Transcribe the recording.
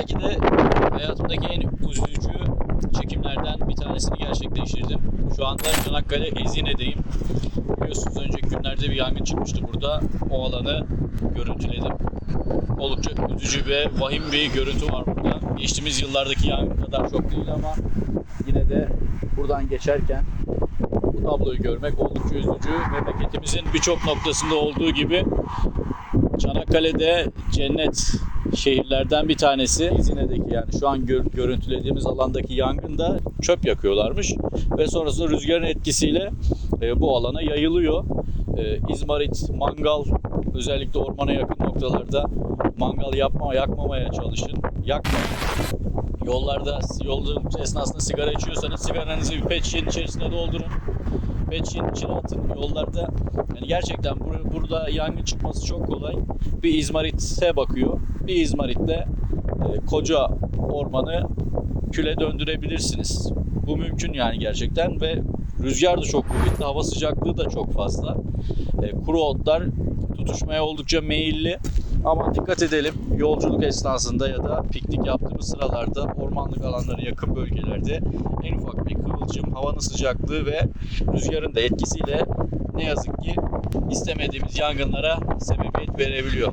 Belki de hayatımdaki en üzücü çekimlerden bir tanesini gerçekleştirdim. Şu anda Çanakkale Ezine'deyim. Biliyorsunuz önceki günlerde bir yangın çıkmıştı burada. O alanı görüntüledim. Oldukça üzücü ve vahim bir görüntü var burada. Geçtiğimiz yıllardaki yangın kadar çok değil ama yine de buradan geçerken bu tabloyu görmek oldukça üzücü. Memleketimizin birçok noktasında olduğu gibi Çanakkale'de cennet şehirlerden bir tanesi. İzine'deki yani şu an gör- görüntülediğimiz alandaki yangında çöp yakıyorlarmış. Ve sonrasında rüzgarın etkisiyle e, bu alana yayılıyor. E, İzmarit, mangal özellikle ormana yakın noktalarda mangal yapma, yakmamaya çalışın. Yakmayın. Yollarda, yolda esnasında sigara içiyorsanız sigaranızı bir pet şişenin içerisine doldurun. Pet şişenin içine atın. Yollarda yani gerçekten bur- burada yangın çıkması çok kolay. Bir izmarite bakıyor. Bir izmaritle e, koca ormanı küle döndürebilirsiniz. Bu mümkün yani gerçekten ve rüzgar da çok kuvvetli, hava sıcaklığı da çok fazla. E, kuru otlar tutuşmaya oldukça meyilli. Ama dikkat edelim yolculuk esnasında ya da piknik yaptığımız sıralarda ormanlık alanlara yakın bölgelerde en ufak bir kıvılcım, havanın sıcaklığı ve rüzgarın da etkisiyle ne yazık ki istemediğimiz yangınlara sebebiyet verebiliyor.